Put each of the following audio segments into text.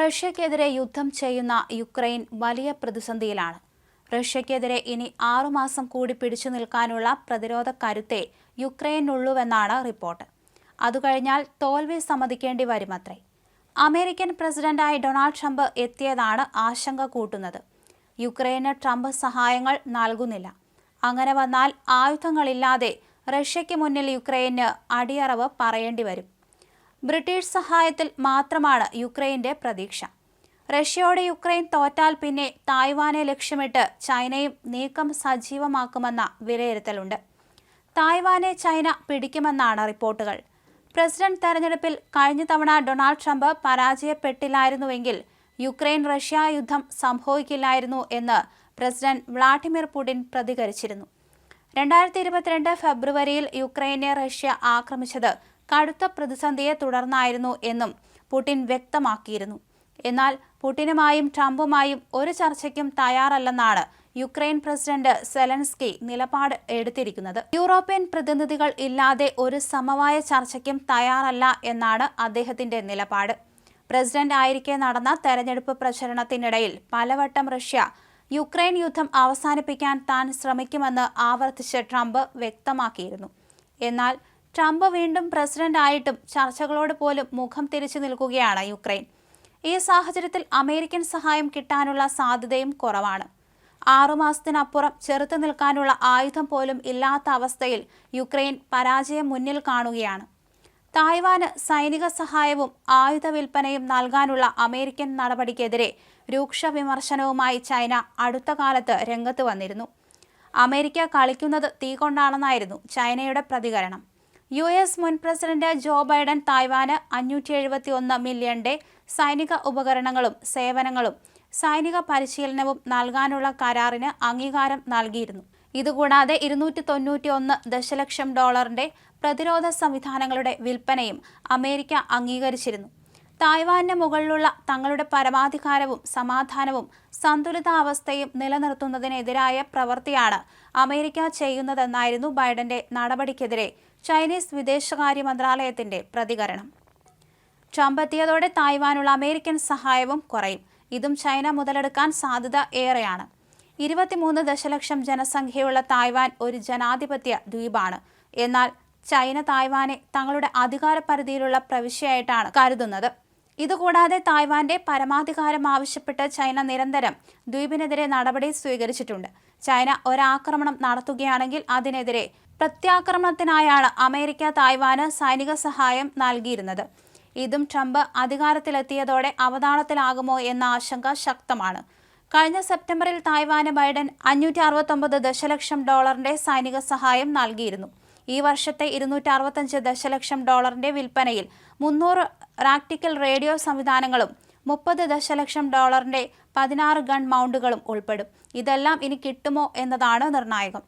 റഷ്യക്കെതിരെ യുദ്ധം ചെയ്യുന്ന യുക്രൈൻ വലിയ പ്രതിസന്ധിയിലാണ്. റഷ്യക്കെതിരെ ഇനി ആറുമാസം കൂടി പിടിച്ചു നിൽക്കാനുള്ള പ്രതിരോധ കരുത്തെ യുക്രൈനുള്ളൂവെന്നാണ് റിപ്പോർട്ട്. അതുകഴിഞ്ഞാൽ തോൽവി സമ്മതിക്കേണ്ടി വരുമത്രേ. അമേരിക്കൻ പ്രസിഡന്റായി ഡൊണാൾഡ് ട്രംപ് എത്തിയതാണ് ആശങ്ക കൂട്ടുന്നത്. യുക്രൈന് ട്രംപ് സഹായങ്ങൾ നൽകുന്നില്ല. അങ്ങനെ വന്നാൽ ആയുധങ്ങളില്ലാതെ റഷ്യയ്ക്ക് മുന്നിൽ യുക്രൈന് അടിയറവ് പറയേണ്ടി വരും. ബ്രിട്ടീഷ് സഹായത്തിൽ മാത്രമാണ് യുക്രൈന്റെ പ്രതീക്ഷ. റഷ്യയോട് യുക്രൈൻ തോറ്റാൽ പിന്നെ തായ്വാനെ ലക്ഷ്യമിട്ട് ചൈനയും നീക്കം സജീവമാക്കുമെന്ന വിലയിരുത്തലുണ്ട്. തായ്വാനെ ചൈന പിടിക്കുമെന്നാണ് റിപ്പോർട്ടുകൾ. പ്രസിഡന്റ് തെരഞ്ഞെടുപ്പിൽ കഴിഞ്ഞ തവണ ഡൊണാൾഡ് ട്രംപ് പരാജയപ്പെട്ടില്ലായിരുന്നുവെങ്കിൽ യുക്രൈൻ റഷ്യ യുദ്ധം സംഭവിക്കില്ലായിരുന്നു എന്ന് പ്രസിഡന്റ് വ്ളാഡിമിർ പുടിൻ പ്രതികരിച്ചിരുന്നു. രണ്ടായിരത്തി ഇരുപത്തിരണ്ട് ഫെബ്രുവരിയിൽ യുക്രൈനെ റഷ്യ ആക്രമിച്ചത് കടുത്ത പ്രതിസന്ധിയെ തുടർന്നായിരുന്നു എന്നും പുടിൻ വ്യക്തമാക്കിയിരുന്നു. എന്നാൽ പുടിനുമായും ട്രംപുമായും ഒരു ചർച്ചയ്ക്കും തയ്യാറല്ലെന്നാണ് യുക്രൈൻ പ്രസിഡന്റ് സെലൻസ്കി നിലപാട് എടുത്തിരിക്കുന്നത്. യൂറോപ്യൻ പ്രതിനിധികൾ ഇല്ലാതെ ഒരു സമവായ ചർച്ചയ്ക്കും തയ്യാറല്ല എന്നാണ് അദ്ദേഹത്തിന്റെ നിലപാട്. പ്രസിഡന്റ് ആയിരിക്കെ നടന്ന തെരഞ്ഞെടുപ്പ് പ്രചരണത്തിനിടയിൽ പലവട്ടം റഷ്യ യുക്രൈൻ യുദ്ധം അവസാനിപ്പിക്കാൻ താൻ ശ്രമിക്കുമെന്ന് ആവർത്തിച്ച് ട്രംപ് വ്യക്തമാക്കിയിരുന്നു. എന്നാൽ ട്രംപ് വീണ്ടും പ്രസിഡന്റ് ആയിട്ടും ചർച്ചകളോട് പോലും മുഖം തിരിച്ചു നിൽക്കുകയാണ് യുക്രൈൻ. ഈ സാഹചര്യത്തിൽ അമേരിക്കൻ സഹായം കിട്ടാനുള്ള സാധ്യതയും കുറവാണ്. ആറുമാസത്തിനപ്പുറം ചെറുത്തു നിൽക്കാനുള്ള ആയുധം പോലും ഇല്ലാത്ത അവസ്ഥയിൽ യുക്രൈൻ പരാജയം മുന്നിൽ കാണുകയാണ്. തായ്വാന് സൈനിക സഹായവും ആയുധ വിൽപ്പനയും നൽകാനുള്ള അമേരിക്കൻ നടപടിക്കെതിരെ രൂക്ഷ വിമർശനവുമായി ചൈന അടുത്ത കാലത്ത് രംഗത്ത് വന്നിരുന്നു. അമേരിക്ക കളിക്കുന്നത് തീ കൊണ്ടാണെന്നായിരുന്നു ചൈനയുടെ പ്രതികരണം. യു എസ് മുൻ പ്രസിഡന്റ് ജോ ബൈഡൻ തായ്വാന് അഞ്ഞൂറ്റി എഴുപത്തി ഒന്ന് മില്യന്റെ സൈനിക ഉപകരണങ്ങളും സേവനങ്ങളും സൈനിക പരിശീലനവും നൽകാനുള്ള കരാറിന് അംഗീകാരം നൽകിയിരുന്നു. ഇതുകൂടാതെ ഇരുന്നൂറ്റി തൊണ്ണൂറ്റി ഒന്ന് ദശലക്ഷം ഡോളറിന്റെ പ്രതിരോധ സംവിധാനങ്ങളുടെ വിൽപ്പനയും അമേരിക്ക അംഗീകരിച്ചിരുന്നു. തായ്വാന് മുകളിലുള്ള തങ്ങളുടെ പരമാധികാരവും സമാധാനവും സന്തുലിതാവസ്ഥയും നിലനിർത്തുന്നതിനെതിരായ പ്രവൃത്തിയാണ് അമേരിക്ക ചെയ്യുന്നതെന്നായിരുന്നു ബൈഡന്റെ നടപടിക്കെതിരെ ചൈനീസ് വിദേശകാര്യ മന്ത്രാലയത്തിന്റെ പ്രതികരണം. ട്രംപ് തായ്വാനുള്ള അമേരിക്കൻ സഹായവും കുറയും. ഇതും ചൈന മുതലെടുക്കാൻ സാധ്യത ഏറെയാണ്. ഇരുപത്തിമൂന്ന് ദശലക്ഷം ജനസംഖ്യയുള്ള തായ്വാൻ ഒരു ജനാധിപത്യ ദ്വീപാണ്. എന്നാൽ ചൈന തായ്വാനെ തങ്ങളുടെ അധികാര പരിധിയിലുള്ള പ്രവിശ്യയായിട്ടാണ് കരുതുന്നത്. ഇതുകൂടാതെ തായ്വാന്റെ പരമാധികാരം ആവശ്യപ്പെട്ട് ചൈന നിരന്തരം ദ്വീപിനെതിരെ നടപടി സ്വീകരിച്ചിട്ടുണ്ട്. ചൈന ഒരാക്രമണം നടത്തുകയാണെങ്കിൽ അതിനെതിരെ പ്രത്യാക്രമണത്തിനായാണ് അമേരിക്ക തായ്വാന് സൈനിക സഹായം നൽകിയിരുന്നത്. ഇതും ട്രംപ് അധികാരത്തിലെത്തിയതോടെ അവതാളത്തിലാകുമോ എന്ന ആശങ്ക ശക്തമാണ്. കഴിഞ്ഞ സെപ്റ്റംബറിൽ തായ്വാന് ബൈഡൻ അഞ്ഞൂറ്റി അറുപത്തൊമ്പത് ദശലക്ഷം ഡോളറിന്റെ സൈനിക സഹായം നൽകിയിരുന്നു. ഈ വർഷത്തെ ഇരുന്നൂറ്റി അറുപത്തഞ്ച് ദശലക്ഷം ഡോളറിന്റെ വിൽപ്പനയിൽ മുന്നൂറ് റാക്ടിക്കൽ റേഡിയോ സംവിധാനങ്ങളും മുപ്പത് ദശലക്ഷം ഡോളറിന്റെ പതിനാറ് ഗൺ മൗണ്ടുകളും ഉൾപ്പെടും. ഇതെല്ലാം ഇനി കിട്ടുമോ എന്നതാണ് നിർണായകം.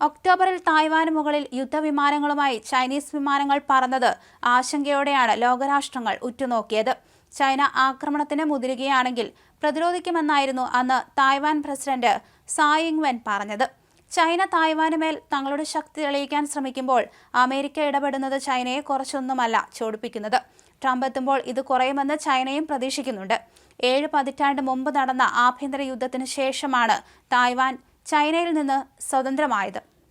ഒക്ടോബറിൽ തായ്വാന് മുകളിൽ യുദ്ധവിമാനങ്ങളുമായി ചൈനീസ് വിമാനങ്ങൾ പറന്നത് ആശങ്കയോടെയാണ് ലോകരാഷ്ട്രങ്ങൾ ഉറ്റുനോക്കിയത്. ചൈന ആക്രമണത്തിന് മുതിരുകയാണെങ്കിൽ പ്രതിരോധിക്കുമെന്നായിരുന്നു അന്ന് Taiwan president Tsai Ing Wen പറഞ്ഞത്. ചൈന തായ്വാന് മേൽ തങ്ങളുടെ ശക്തി തെളിയിക്കാൻ ശ്രമിക്കുമ്പോൾ അമേരിക്ക ഇടപെടുന്നത് ചൈനയെ കുറച്ചൊന്നുമല്ല ചോടിപ്പിക്കുന്നത്. ട്രംപ് എത്തുമ്പോൾ ഇത് കുറയുമെന്ന് ചൈനയും പ്രതീക്ഷിക്കുന്നുണ്ട്. ഏഴ് പതിറ്റാണ്ട് മുമ്പ് നടന്ന ആഭ്യന്തര യുദ്ധത്തിന് ശേഷമാണ് തായ്വാൻ ചൈനയിൽ നിന്ന് സ്വതന്ത്രമായത്.